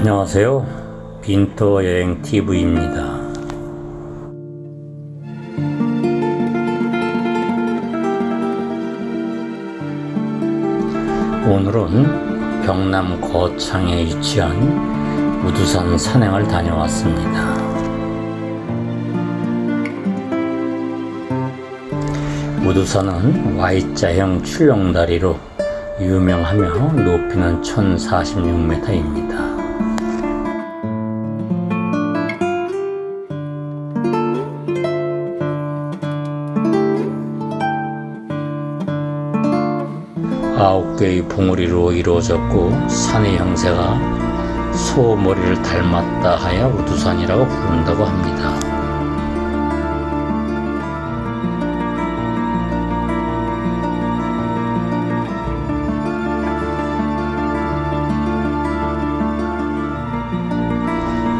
안녕하세요. 빈터 여행 TV입니다. 오늘은 경남 거창에 위치한 우두산 산행을 다녀왔습니다. 우두산은 Y자형 출렁다리로 유명하며 높이는 1046m입니다. 아홉 개의 봉우리로 이루어졌고 산의 형세가 소 머리를 닮았다 하여 우두산이라고 부른다고 합니다.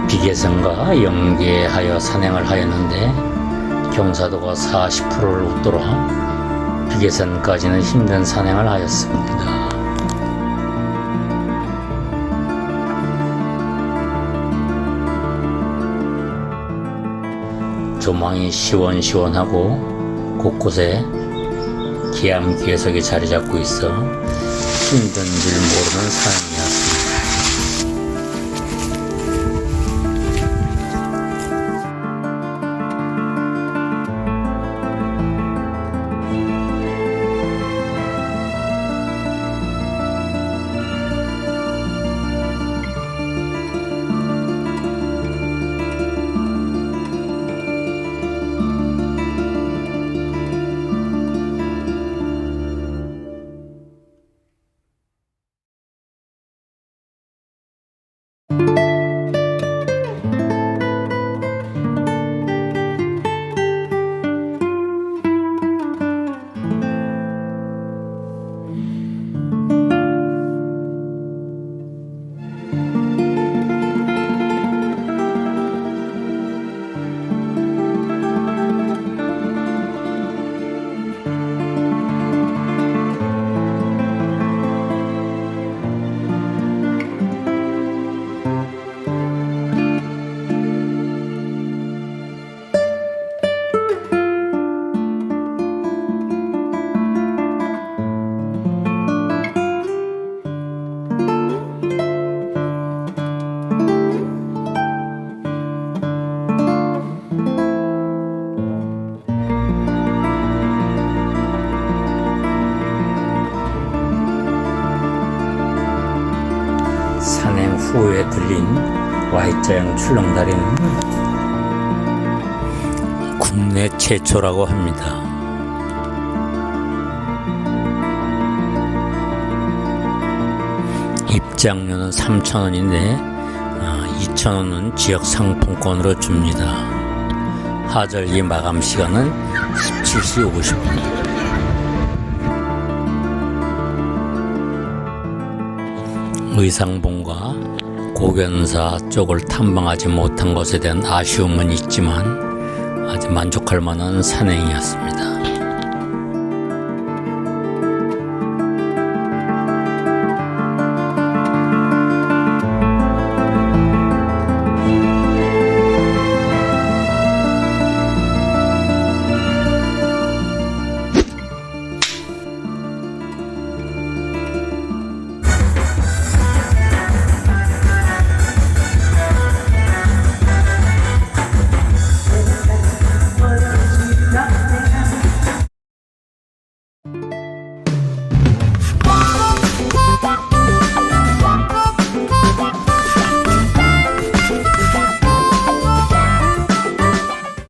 비계선과 연계하여 산행을 하였는데 경사도가 40%를 웃돌아 비계선까지는 힘든 산행을 하였습니다. 조망이 시원시원하고 곳곳에 기암 괴석이 자리 잡고 있어 힘든 줄 모르는 산 후에 들린 Y자형 출렁다리는 국내 최초라고 합니다. 입장료는 3,000원인데 2,000원은 지역 상품권으로 줍니다. 하절기 마감 시간은 17시 50분. 의상봉과 고견사 쪽을 탐방하지 못한 것에 대한 아쉬움은 있지만 아주 만족할 만한 산행이었습니다.